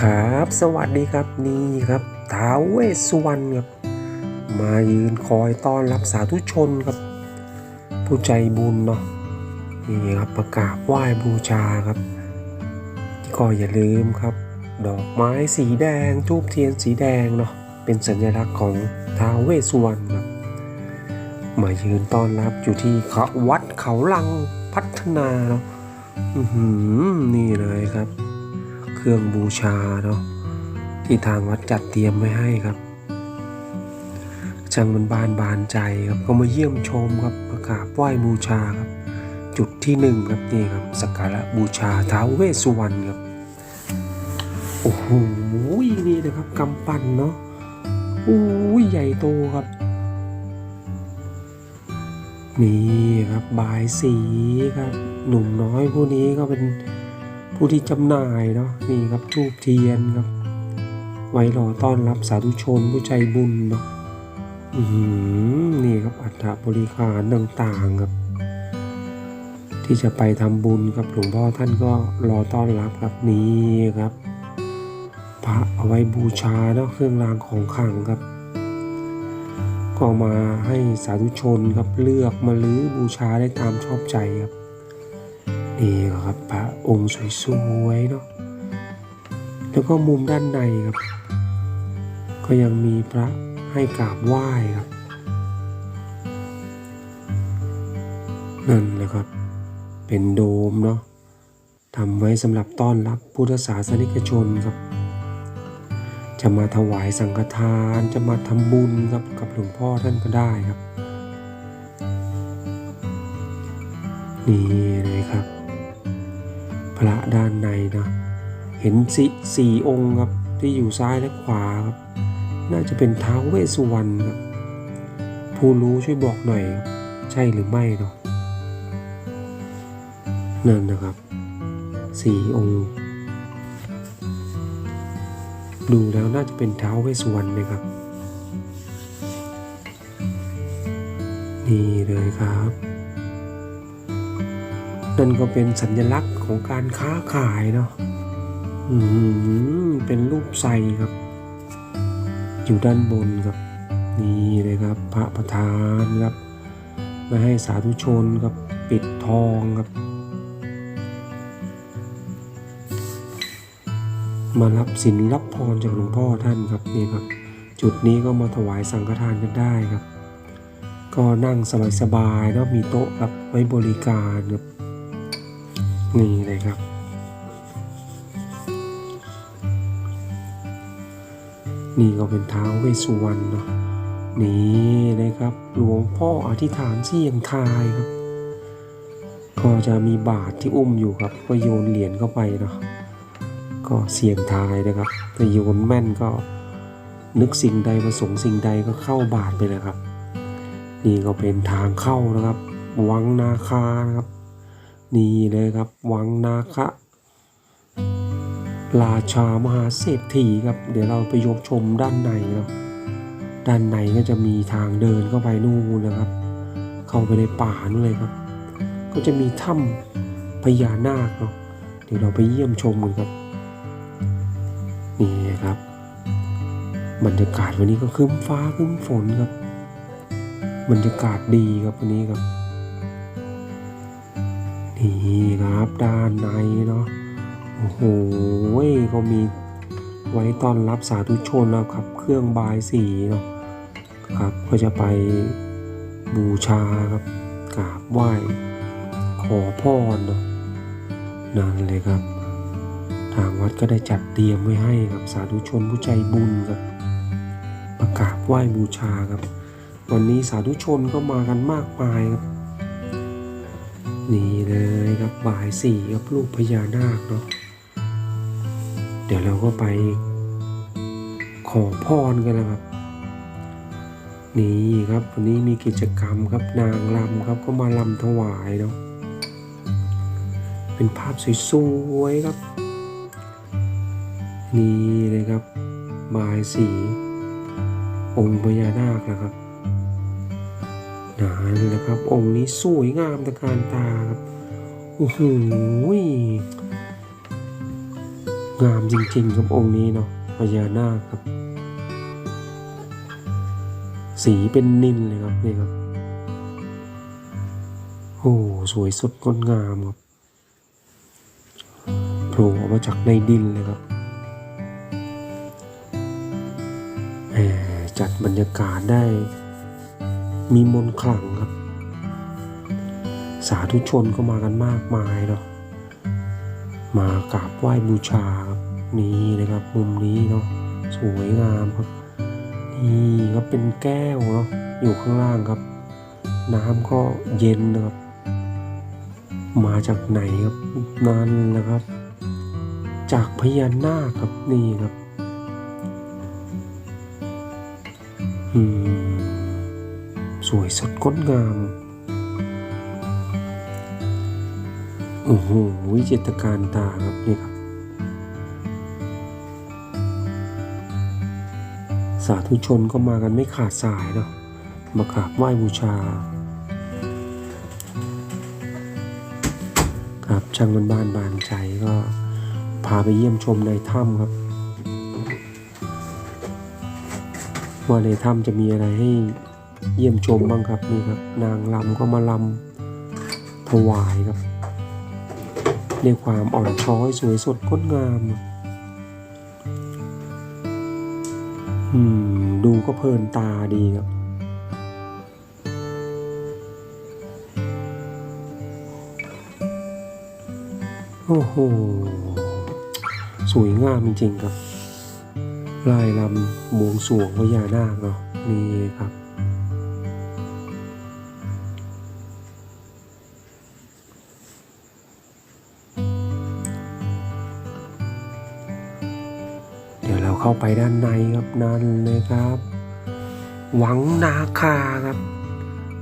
ครับ สวัสดีครับนี่ครับท้าวเวสสุวรรณครับ มายืนคอยต้อนรับสาธุชนครับ ผู้ใจบุญเนาะนี่ครับประกาศไหว้บูชาครับ ก็อย่าลืมครับ ดอกไม้สีแดงทูบเทียนสีแดงเนาะเป็นสัญลักษณ์ของท้าวเวสสุวรรณครับมายืนต้อนรับอยู่ที่เขาวัดเขาลังพัฒนาเนาะอือหือนี่เลยครับ เครื่องบูชาเนาะที่ทางวัดจัดเตรียมไว้ให้ครับช่างมันบานบานใจครับก็มาเยี่ยมชมครับประกราศไหว้บูชาครับ จุดที่หนึ่งครับนี่ครับสักการะบูชาท้าวเวสสุวรรณครับโอ้โหนี่นะครับกำปั้นเนาะโอ้ยใหญ่โตครับนี่ครับบายสีครับ หนุ่มน้อยผู้นี้ก็เป็น ผู้ที่จำหน่ายเนาะนี่ครับทูบเทียนครับ ไว้รอต้อนรับสาธุชนผู้ใจบุญเนาะอือหือนี่ครับอัฐบริการต่างๆครับ ที่จะไปทำบุญกับหลวงพ่อท่านก็รอต้อนรับครับนี่ครับพระเอาไว้บูชาเนาะเครื่องรางของขลังครับ ก็มาให้สาธุชนครับเลือกมาลื้อบูชาได้ตามชอบใจครับ นี่ครับพระองค์สวยๆเนาะแล้วก็มุมด้านในครับ ก็ยังมีพระให้กราบไหว้ครับ นั่นแหละครับ เป็นโดมเนาะทำไว้สำหรับต้อนรับพุทธศาสนิกชนครับ จะมาถวายสังฆทานจะมาทำบุญครับกับหลวงพ่อท่านก็ได้ครับ นี่เลยครับ ระด้านในนะ เห็นสิสี่องค์ครับที่อยู่ซ้ายและขวาครับ น่าจะเป็นท้าวเวสสุวรรณครับ ผู้รู้ช่วยบอกหน่อยใช่หรือไม่เนาะนั่นนะครับสี่องค์ ดูแล้วน่าจะเป็นท้าวเวสสุวรรณนะครับ นี่เลยครับ นั่นก็เป็นสัญลักษณ์ของการค้าขายเนาะเป็นรูปไซครับ อยู่ด้านบนครับ นี่เลยครับ พระประธานครับมาให้สาธุชนครับปิดทองครับ มารับสินรับพรจากหลวงพ่อท่านครับนี่ครับ จุดนี้ก็มาถวายสังฆทานกันได้ครับ ก็นั่งสบายๆแล้วมีโต๊ะครับไว้บริการครับ นี่เลยครับ นี่ก็เป็นเท้าวเวสสุวรรณเนาะนี่เลยครับ หลวงพ่ออธิษฐานเสียงทายครับ ก็จะมีบาทที่อุ้มอยู่ครับ ก็โยนเหรียญเข้าไปเนาะก็เสียงทายนะครับแต่โยนแม่นก็นึกสิ่งใดประสงค์สิ่งใดก็เข้าบาทไปเลยครับ นี่ก็เป็นทางเข้านะครับ วังนาคานะครับ นี่เลยครับ วังนาคะราชามหาเศรษฐีครับ เดี๋ยวเราไปยกชมด้านในเนาะด้านในก็จะมีทางเดินเข้าไปนู่นนะครับ เข้าไปในป่านู่นเลยครับ ก็จะมีถ้ำพญานาคเนาะเดี๋ยวเราไปเยี่ยมชมกันครับ นี่ครับ บรรยากาศวันนี้ก็คึ้มฟ้าคึ้มฝนครับ บรรยากาศดีครับวันนี้ครับ นี่ครับด้านในเนาะโอ้โหก็มีไว้ต้อนรับสาธุชนแล้วครับ เครื่องบายสีเนาะครับก็จะไปบูชาครับกราบไหว้ขอพรเนาะนั่นเลยครับ ทางวัดก็ได้จัดเตรียมไว้ให้กับสาธุชนผู้ใจบุญครับประกราศไหว้บูชาครับ วันนี้สาธุชนก็มากันมากมายครับ นี่เลยครับบ่ายสี่ครับลูกพญานาคเนาะเดี๋ยวเราก็ไป ขอพรกันนะครับ นี่ครับวันนี้มีกิจกรรมครับนางรำครับก็มาลำถวายเนาะเป็นภาพสวยๆครับ นี่เลยครับบายสีองค์พญานาคนะครับ นั่นแหละครับ องค์นี้สวยงามตะการตาครับโอ้โหงามจริงๆครับองค์นี้เนาะพญานาคครับ สีเป็นนินเลยครับนี่ครับ โอ้สวยสดงดงามครับโผล่ออกมาจากในดินเลยครับแหมจัดบรรยากาศได้ มีมนต์ขลังครับ สาธุชนก็มากันมากมายเนาะมากราบไหว้บูชาครับนี่นะครับมุมนี้เนาะสวยงามครับ นี่ก็เป็นแก้วเนาะอยู่ข้างล่างครับ น้ำก็เย็นนะครับ มาจากไหนครับนั่นแหละครับ จากพญานาคครับนี่ครับ อืม สวยสดงดงามโอ้โหวิจิตรการตาครับนี่ครับ สาธุชนก็มากันไม่ขาดสายเนาะมากราบไหว้บูชาครับช่างมันบ้านบานใจก็พาไปเยี่ยมชมในถ้ำครับ ว่าในถ้ำจะมีอะไรให้ เยี่ยมชมบ้างครับนี่ครับ นางลำก็มาลำถวายครับด้วยความอ่อนช้อยสวยสดงดงามอืมดูก็เพลินตาดีครับโอ้โห สวยงามจริงๆครับลายลำบวงสวงพญานาคเนาะนี่ครับ เดี๋ยวเราเข้าไปด้านในครับนั่นเลยครับ หวังนาคาครับ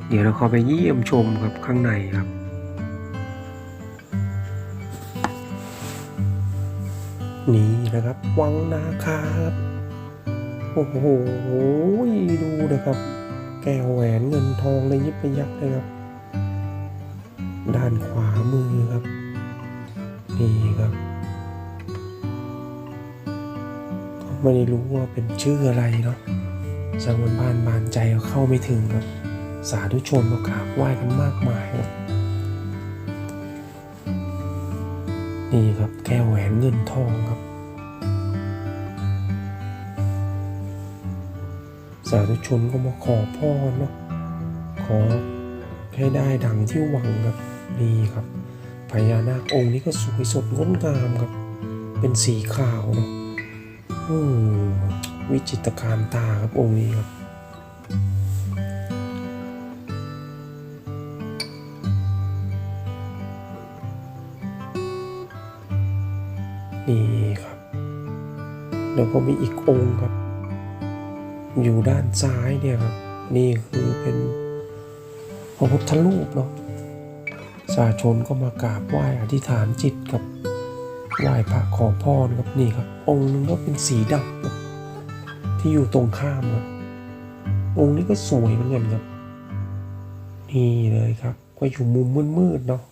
เดี๋ยวเราเข้าไปเยี่ยมชมครับข้างในครับนี่นะครับ วังนาคาครับ โอ้โหดูนะครับ แก้วแหวนเงินทองเลยยิบไปยับเลยครับ ด้านขวามือครับ นี่ครับ ไม่ได้รู้ว่าเป็นชื่ออะไรเนาะสังวนบ้านบานใจเข้าไม่ถึงครับ สาธุชนมากราบไหว้กันมากมายครับนี่ครับแก้วแหวนเงินทองครับ สาธุชนก็มาขอพรเนาะขอให้ได้ดังที่หวังครับนี่ครับพญานาคองค์นี้ก็สวยสดงดงามครับ เป็นสีขาวเนาะ วิจิตรการตาครับองค์นี้ครับ นี่ครับ แล้วก็มีอีกองค์ครับ อยู่ด้านซ้ายเนี่ยครับ นี่คือเป็นพระพุทธรูปเนาะสาชนก็มากราบไหว้อธิษฐานจิตกับ ไหว้พระขอพรครับนี่ครับ องค์หนึงก็เป็นสีดำครับที่อยู่ตรงข้ามครับองค์นี้ก็สวยเหมือนกันครับ นี่เลยครับ ก็อยู่มุมมืดๆเนาะ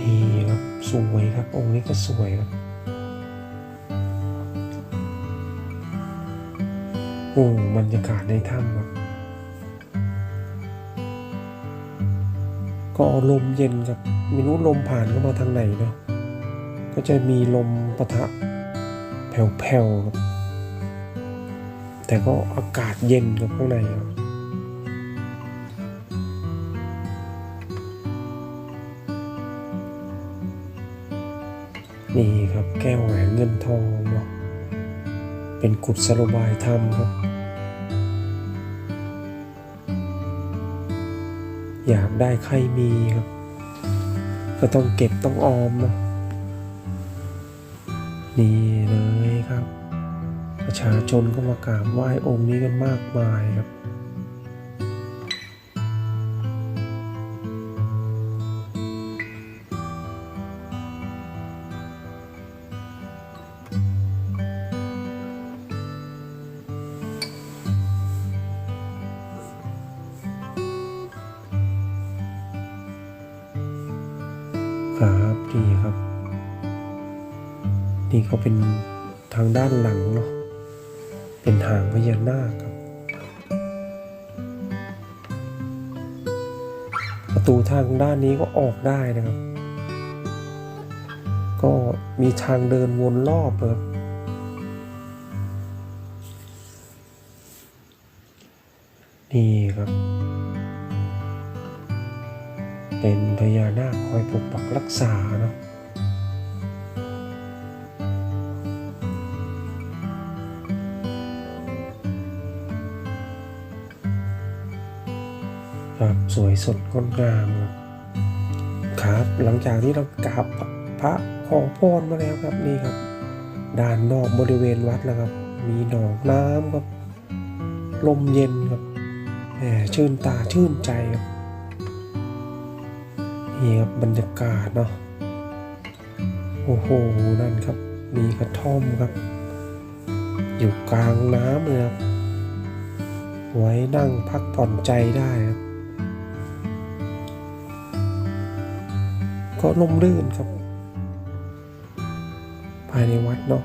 นี่ครับสวยครับ องค์นี้ก็สวยครับโอ้บรรยากาศในถ้ำครับ ก็ลมเย็นครับไม่รู้ลมผ่านเข้ามาทางไหนเนาะก็จะมีลมปะทะแผ่วๆครับแต่ก็อากาศเย็นครับข้างในครับนี่ครับแก้วแหวนเงินทองเนาะเป็นกุศโลบายธรรมครับ อยากได้ใครมีครับ ก็ต้องเก็บต้องออม นี่เลยครับ ประชาชนก็มากราบไหว้องค์นี้กันมากมายครับ นี่ก็เป็นทางด้านหลังเนาะเป็นหางพญานาคครับ ประตูทางด้านนี้ก็ออกได้นะครับ ก็มีทางเดินวนรอบครับนี่ครับ เป็นพญานาคคอยปกปักรักษาเนาะ ครับสวยสดงดงามครับครับ หลังจากที่เรากราบพระขอพรมาแล้วครับนี่ครับ ด้านนอกบริเวณวัดแล้วครับ มีหนองน้ำครับ ลมเย็นครับแหมชื่นตาชื่นใจครับนี่ครับบรรยากาศเนาะโอ้โหนั่นครับ มีกระท่อมครับ อยู่กลางน้ำเลยครับไว้นั่งพักผ่อนใจได้ครับ ก็ลมลื่นครับ ภายในวัดเนาะ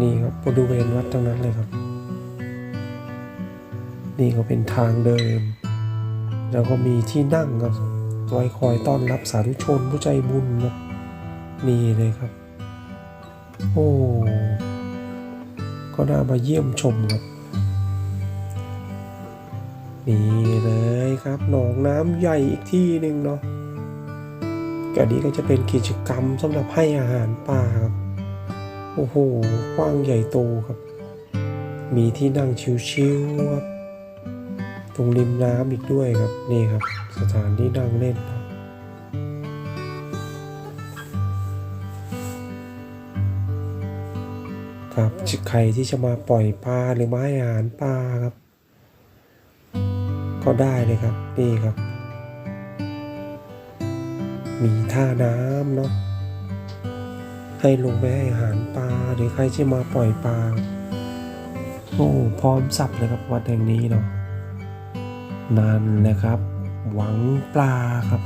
นี่ครับบริเวณวัดทั้งนั้นเลยครับ นี่ก็เป็นทางเดินแล้วก็มีที่นั่งครับไว้คอยต้อนรับสาธุชนผู้ใจบุญครับนี่เลยครับ โอ้ก็น่ามาเยี่ยมชมครับนี่เลยครับหนองน้ำใหญ่อีกที่หนึ่งเนาะ ก็นี้ก็จะเป็นกิจกรรมสำหรับให้อาหารปลาครับ โอ้โหกว้างใหญ่โตครับ มีที่นั่งชิวๆครับ ตรงริมน้ำอีกด้วยครับ นี่ครับ สถานที่นั่งเล่นครับครับใครที่จะมาปล่อยปลาหรือมาให้อาหารปลาครับ ก็ได้เลยครับ นี่ครับ มีท่าน้ำเนาะให้ลงไปให้อาหารปลาหรือใครที่มาปล่อยปลาโอ้พร้อมสับเลยครับวัดแห่งนี้เนาะนั่นแหละครับ หวังปลาครับ